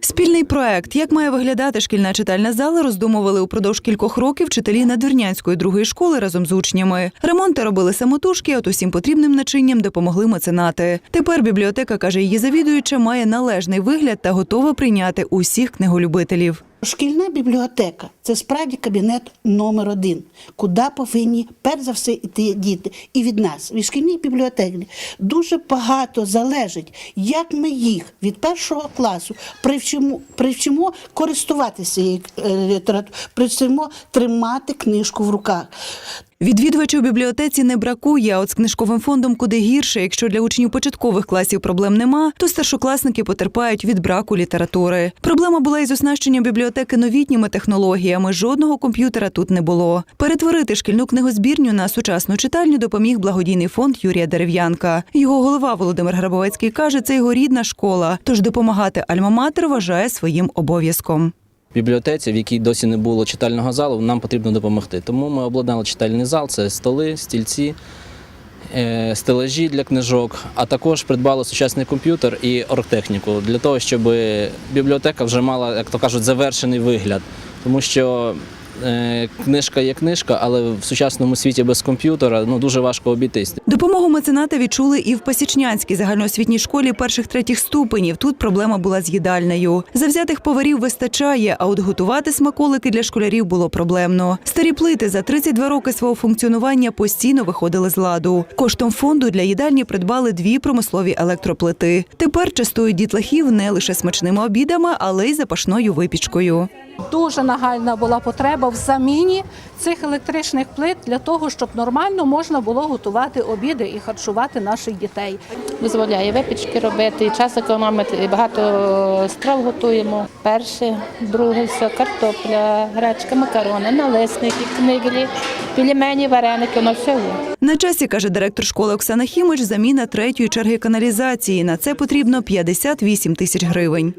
Спільний проект, як має виглядати шкільна читальна зала, роздумували упродовж кількох років вчителі Надвірнянської другої школи разом з учнями. Ремонти робили самотужки, от усім потрібним начинням допомогли меценати. Тепер бібліотека, каже її завідуюча, має належний вигляд та готова прийняти усіх книголюбителів. Шкільна бібліотека це справді кабінет номер один, куди повинні перш за все йти діти. І від нас, від шкільних бібліотек, дуже багато залежить, як ми їх від першого класу привчимо, привчимо користуватися е, літературою, привчимо тримати книжку в руках. Відвідувачів у бібліотеці не бракує, а от з книжковим фондом куди гірше. Якщо для учнів початкових класів проблем нема, то старшокласники потерпають від браку літератури. Проблема була із оснащенням бібліотеки новітніми технологіями. Жодного комп'ютера тут не було. Перетворити шкільну книгозбірню на сучасну читальню допоміг благодійний фонд Юрія Дерев'янка. Його голова Володимир Грабовецький каже, це його рідна школа. Тож допомагати Альма-Матер вважає своїм обов'язком. Бібліотеці, в якій досі не було читального залу, нам потрібно допомогти. Тому ми обладнали читальний зал, це столи, стільці, стележі стелажі для книжок, а також придбали сучасний комп'ютер і оргтехніку для того, щоб бібліотека вже мала, як то кажуть, завершений вигляд. Тому що е, книжка є книжка, але в сучасному світі без комп'ютера ну, дуже важко обійтись. Допомогу мецената відчули і в Пасічнянській загальноосвітній школі перших третіх ступенів. Тут проблема була з їдальнею. Завзятих поварів вистачає, а от готувати смаколики для школярів було проблемно. Старі плити за 32 роки свого функціонування постійно виходили з ладу. Коштом фонду для їдальні придбали дві промислові електроплити. Тепер частують дітлахів не лише смачними обідами, але й запашною випічкою. Дуже нагальна була потреба в заміні цих електричних плит для того, щоб нормально можна було готувати обіди і харчувати наших дітей. дозволяє випічки робити, і час економити, і багато страв готуємо. Перше, друге, все, картопля, гречка, макарони, налисники, книглі, пельмені, вареники, воно все є. На часі, каже директор школи Оксана Хімич, заміна третьої черги каналізації. На це потрібно 58 тисяч гривень.